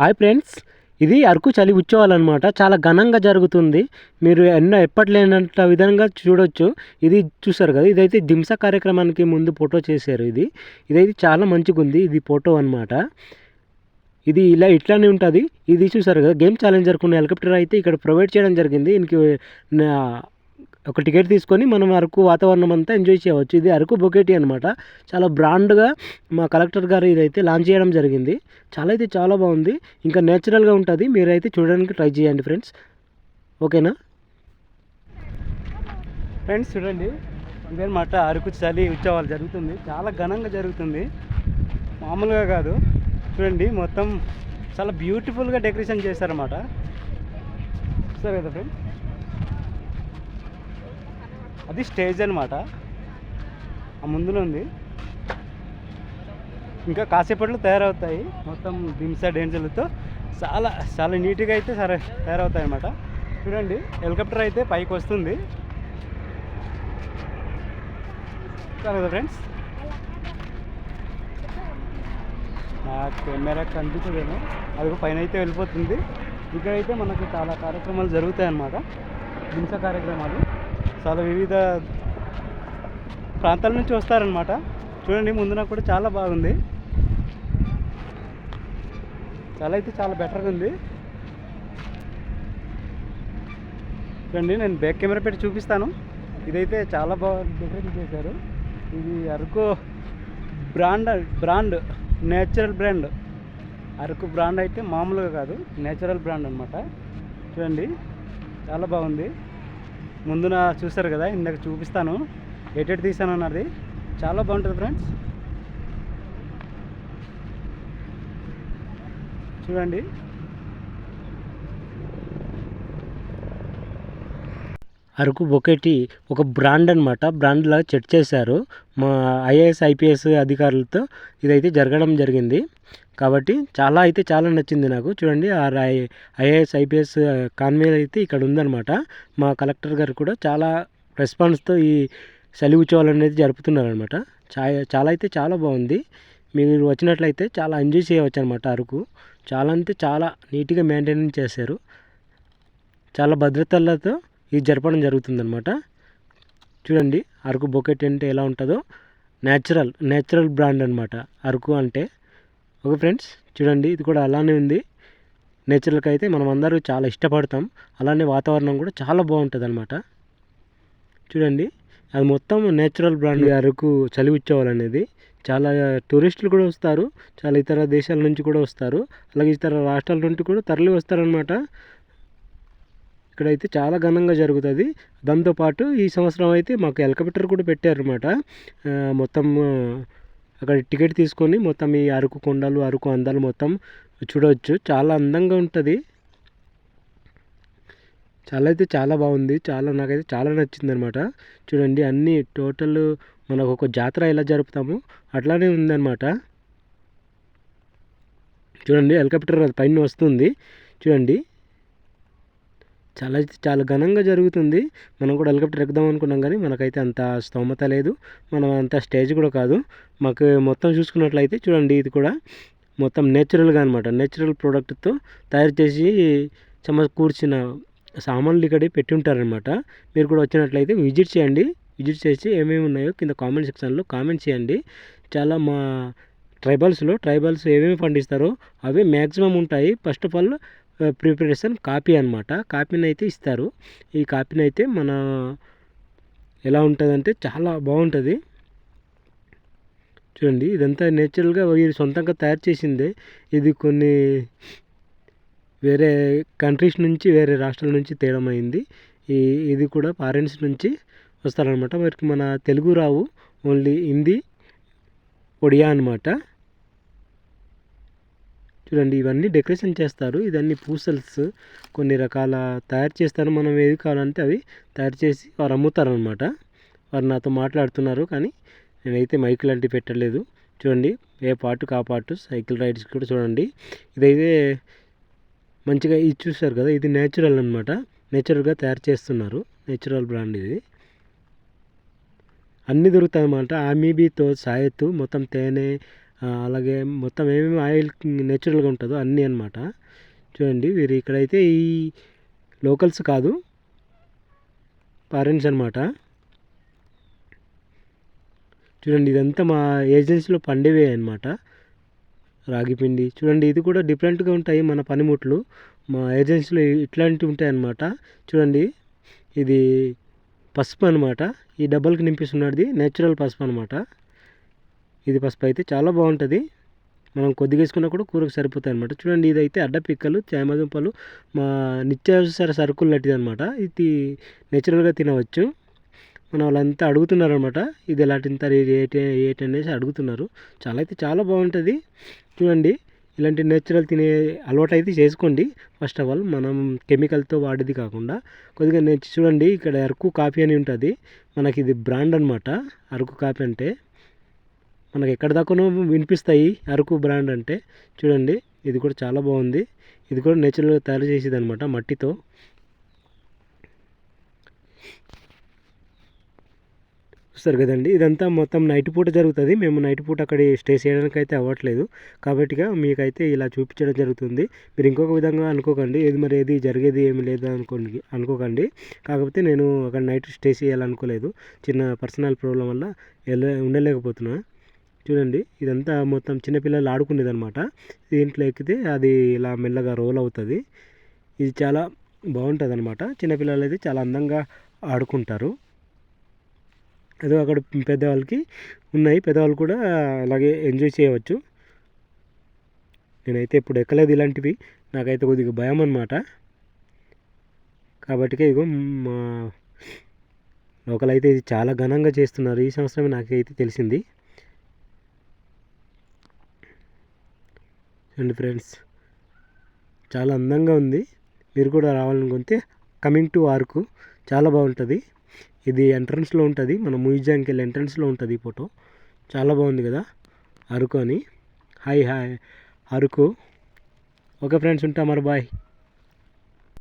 Hi friends ఇది అరకు చలి ఉత్సవాలు అనమాట చాలా ఘనంగా జరుగుతుంది. మీరు ఎన్నో ఎప్పట్లేనంత విధంగా చూడొచ్చు. ఇది చూసారు కదా ఇదైతే దింస కార్యక్రమానికి ముందు ఫోటో చేశారు ఇది. ఇదైతే చాలా మంచిగా ఉంది ఇది ఫోటో అనమాట ఇది ఇలా ఇట్లానే ఉంటుంది. ఇది చూసారు కదా గేమ్ ఛాలెంజర్ కొన్ని హెలికాప్టర్ అయితే ఇక్కడ ప్రొవైడ్ చేయడం జరిగింది. దీనికి నా- ఒక టికెట్ తీసుకొని మనం అరకు వాతావరణం అంతా ఎంజాయ్ చేయవచ్చు. ఇది అరకు బొకేటి అనమాట చాలా బ్రాండ్గా మా కలెక్టర్ గారు ఇదైతే లాంచ్ చేయడం జరిగింది. చాలా అయితే చాలా బాగుంది. ఇంకా నేచురల్గా ఉంటుంది. మీరైతే చూడడానికి ట్రై చేయండి ఫ్రెండ్స్. ఓకేనా? ఫ్రెండ్స్ చూడండి. ఇదనమాట అరకు చలి ఉత్సవాలు జరుగుతుంది. చాలా ఘనంగా జరుగుతుంది. మామూలుగా కాదు. చూడండి మొత్తం చాలా బ్యూటిఫుల్గా డెకరేషన్ చేశారన్నమాట. సరే కదా ఫ్రెండ్స్? అది స్టేజ్ అనమాట ఆ ముందులో ఉంది. ఇంకా కాసేపట్లో తయారవుతాయి. మొత్తం దింసా డేంజర్లతో చాలా చాలా నీట్గా అయితే సరే తయారవుతాయి అన్నమాట చూడండి హెలికాప్టర్ అయితే పైకి వస్తుంది. కదా ఫ్రెండ్స్? నా కెమెరా కనిపించదేమో. అది కూడా పైన అయితే వెళ్ళిపోతుంది. ఇక్కడైతే మనకు చాలా కార్యక్రమాలు జరుగుతాయి అన్నమాట హింస కార్యక్రమాలు. చాలా వివిధ ప్రాంతాల నుంచి వస్తారనమాట చూడండి ముందున కూడా చాలా బాగుంది. చాలా అయితే చాలా బెటర్గా ఉంది. చూడండి నేను బ్యాక్ కెమెరా పెట్టి చూపిస్తాను. ఇదైతే చాలా బాగా డెకరేషన్ చేశారు. ఇది Araku brand brand natural brand. Araku brand అయితే మామూలుగా కాదు నేచురల్ బ్రాండ్ అనమాట చూడండి చాలా బాగుంది. ముందున చూసారు కదా ఇందాక చూపిస్తాను. ఎటెట్ తీసాను అన్నది. చాలా బాగుంటుంది ఫ్రెండ్స్. చూడండి. అరకు బొకేటి ఒక బ్రాండ్ అనమాట బ్రాండ్లా చెట్ చేశారు. మా ఐఏఎస్ ఐపీఎస్ అధికారులతో ఇదైతే జరగడం జరిగింది. కాబట్టి చాలా అయితే చాలా నచ్చింది నాకు. చూడండి ఆ ఐఏఎస్ ఐపీఎస్ కాన్వే అయితే ఇక్కడ ఉందన్నమాట. మా కలెక్టర్ గారు కూడా చాలా రెస్పాన్స్తో ఈ చలి ఉత్సవాలు అనేది జరుపుతున్నారనమాట చా చాలా అయితే చాలా బాగుంది. మీరు వచ్చినట్లయితే చాలా ఎంజాయ్ చేయవచ్చు అనమాట అరకు. చాలా అంటే చాలా నీట్గా మెయింటైన్ చేశారు. చాలా భద్రతలతో ఇది జరపడం జరుగుతుందన్నమాట. చూడండి అరకు బొకెట్ అంటే ఎలా ఉంటుందో. న్యాచురల్ న్యాచురల్ బ్రాండ్ అనమాట అరకు అంటే. ఓకే ఫ్రెండ్స్ చూడండి ఇది కూడా అలానే ఉంది. నేచురల్కి అయితే మనం అందరూ చాలా ఇష్టపడతాం. అలానే వాతావరణం కూడా చాలా బాగుంటుంది అనమాట చూడండి అది మొత్తం నేచురల్ బ్రాండ్ అరకు చలి ఉత్సవాలు అనేది చాలా టూరిస్టులు కూడా వస్తారు. చాలా ఇతర దేశాల నుంచి కూడా వస్తారు. అలాగే ఇతర రాష్ట్రాల నుండి కూడా తరలి వస్తారనమాట ఇక్కడైతే చాలా ఘనంగా జరుగుతుంది. దాంతోపాటు ఈ సంవత్సరం అయితే మాకు హెలికాప్టర్ కూడా పెట్టారనమాట మొత్తం అక్కడ టికెట్ తీసుకొని మొత్తం ఈ అరకు కొండలు అరకు అందాలు మొత్తం చూడవచ్చు చాలా అందంగా ఉంటుంది. చాలా అయితే చాలా బాగుంది. చాలా నాకైతే చాలా నచ్చింది అనమాట చూడండి అన్నీ టోటల్ మనకు ఒక జాతర ఎలా జరుపుతామో అట్లానే ఉందన్నమాట. చూడండి హెలికాప్టర్ అది పైన వస్తుంది. చూడండి చాలా అయితే చాలా ఘనంగా జరుగుతుంది. మనం కూడా హెలికాప్టర్ ఎక్కుదాం అనుకున్నాం కానీ మనకైతే అంత స్తోమత లేదు. మనం అంత స్టేజ్ కూడా కాదు. మాకు మొత్తం చూసుకున్నట్లయితే చూడండి ఇది కూడా మొత్తం నేచురల్గా అనమాట నేచురల్ ప్రోడక్ట్తో తయారు చేసి సమకూర్చిన సామాన్లు ఇక్కడ పెట్టి ఉంటారనమాట మీరు కూడా వచ్చినట్లయితే విజిట్ చేయండి. విజిట్ చేసి ఏమేమి ఉన్నాయో కింద కామెంట్ సెక్షన్లో కామెంట్ చేయండి. చాలా మా ట్రైబల్స్లో ట్రైబల్స్ ఏమేమి పండిస్తారో అవే మ్యాక్సిమం ఉంటాయి. First of all preparation coffee అనమాట కాపీని అయితే ఇస్తారు. ఈ కాపీని అయితే మన ఎలా ఉంటుందంటే చాలా బాగుంటుంది. చూడండి ఇదంతా నేచురల్గా వీరు సొంతంగా తయారు చేసిందే. ఇది కొన్ని వేరే కంట్రీస్ నుంచి వేరే రాష్ట్రాల నుంచి తేడం అయింది. ఈ ఇది కూడా ఫారెన్స్ నుంచి వస్తారనమాట వారికి మన తెలుగు రావు ఓన్లీ హిందీ ఒడియా అనమాట చూడండి ఇవన్నీ డెకరేషన్ చేస్తారు. ఇదన్నీ పూసల్స్ కొన్ని రకాల తయారు చేస్తారు. మనం ఏది కావాలంటే అవి తయారు చేసి వారు అమ్ముతారనమాట వారు నాతో మాట్లాడుతున్నారు కానీ నేనైతే మైక్ లాంటివి పెట్టలేదు. చూడండి ఏ పాటు ఆ పాటు సైకిల్ రైడ్స్ కూడా చూడండి. ఇదైతే మంచిగా ఇది చూస్తారు కదా ఇది నేచురల్ అనమాట నేచురల్గా తయారు చేస్తున్నారు. నేచురల్ బ్రాండ్ ఇది. అన్నీ దొరుకుతాయి అన్నమాట ఆమీబీతో సాయత్తు మొత్తం తేనె అలాగే మొత్తం ఏమేమి ఆయిల్ నేచురల్గా ఉంటుందో అన్నీ అనమాట చూడండి వీరు ఇక్కడైతే ఈ లోకల్స్ కాదు ఫారెన్స్ అనమాట చూడండి ఇదంతా మా ఏజెన్సీలో పండేవే అనమాట రాగిపిండి చూడండి ఇది కూడా డిఫరెంట్గా ఉంటాయి మన పనిముట్లు. మా ఏజెన్సీలో ఇట్లాంటివి ఉంటాయి అన్నమాట. చూడండి ఇది పసుపు అనమాట ఈ డబ్బలకి నింపిస్తున్నది నేచురల్ పసుపు అనమాట ఇది పసుపు అయితే చాలా బాగుంటుంది. మనం కొద్దిగా వేసుకున్నా కూడా కూరకు సరిపోతాయి అనమాట చూడండి ఇదైతే అడ్డ పిక్కలు చామదుంపలు మా నిత్యావసర సరుకులు లాంటిది అనమాట ఇది నేచురల్గా తినవచ్చు. మన వాళ్ళంతా అడుగుతున్నారు అనమాట ఇది ఎలాంటి ఏటి ఏటి అనేసి అడుగుతున్నారు. చాలా అయితే చాలా బాగుంటుంది. చూడండి ఇలాంటి నేచురల్ తినే అలవాటు అయితే చేసుకోండి. ఫస్ట్ ఆఫ్ ఆల్ మనం కెమికల్తో వాడేది కాకుండా కొద్దిగా నేను చూడండి ఇక్కడ అరకు కాఫీ అని ఉంటుంది. మనకి ఇది బ్రాండ్ అనమాట అరకు కాఫీ అంటే. మనకి ఎక్కడ దాకానో వినిపిస్తాయి అరకు బ్రాండ్ అంటే. చూడండి ఇది కూడా చాలా బాగుంది. ఇది కూడా నేచురల్గా తయారు చేసేది అనమాట మట్టితో. చూస్తారు కదండి ఇదంతా మొత్తం నైట్ పూట జరుగుతుంది. మేము నైట్ పూట అక్కడ స్టే చేయడానికి అయితే అవ్వట్లేదు కాబట్టిగా మీకైతే ఇలా చూపించడం జరుగుతుంది. మీరు ఇంకొక విధంగా అనుకోకండి. ఏది మరి ఏది జరిగేది ఏమి లేదు అనుకోండి అనుకోకండి. కాకపోతే నేను అక్కడ నైట్ స్టే చేయాలనుకోలేదు. చిన్న పర్సనల్ ప్రాబ్లం వల్ల వెళ్ళ ఉండలేకపోతున్నా. చూడండి ఇదంతా మొత్తం చిన్నపిల్లలు ఆడుకునేది అనమాట దీంట్లో ఎక్కితే అది ఇలా మెల్లగా రోల్ అవుతుంది. ఇది చాలా బాగుంటుంది అనమాట చిన్నపిల్లలు అయితే చాలా అందంగా ఆడుకుంటారు. అదో అక్కడ పెద్దవాళ్ళకి ఉన్నాయి. పెద్దవాళ్ళు కూడా అలాగే ఎంజాయ్ చేయవచ్చు. నేనైతే ఇప్పుడు ఎక్కలేదు ఇలాంటివి. నాకైతే కొద్దిగా భయం అనమాట కాబట్టి ఇగో మా లోకల్ అయితే ఇది చాలా ఘనంగా చేస్తున్నారు. ఈ సంవత్సరం నాకైతే తెలిసింది. అండ్ ఫ్రెండ్స్ చాలా అందంగా ఉంది. మీరు కూడా రావాలనుకుంటే కమింగ్ టు ఆర్కు. చాలా బాగుంటుంది. ఇది ఎంట్రన్స్లో ఉంటుంది. మన మ్యూజియంకి వెళ్ళి ఎంట్రన్స్లో ఉంటుంది ఈ ఫోటో. చాలా బాగుంది కదా అరకు అని. Hi hi Araku okay friends ఉంటా మరి బాయ్.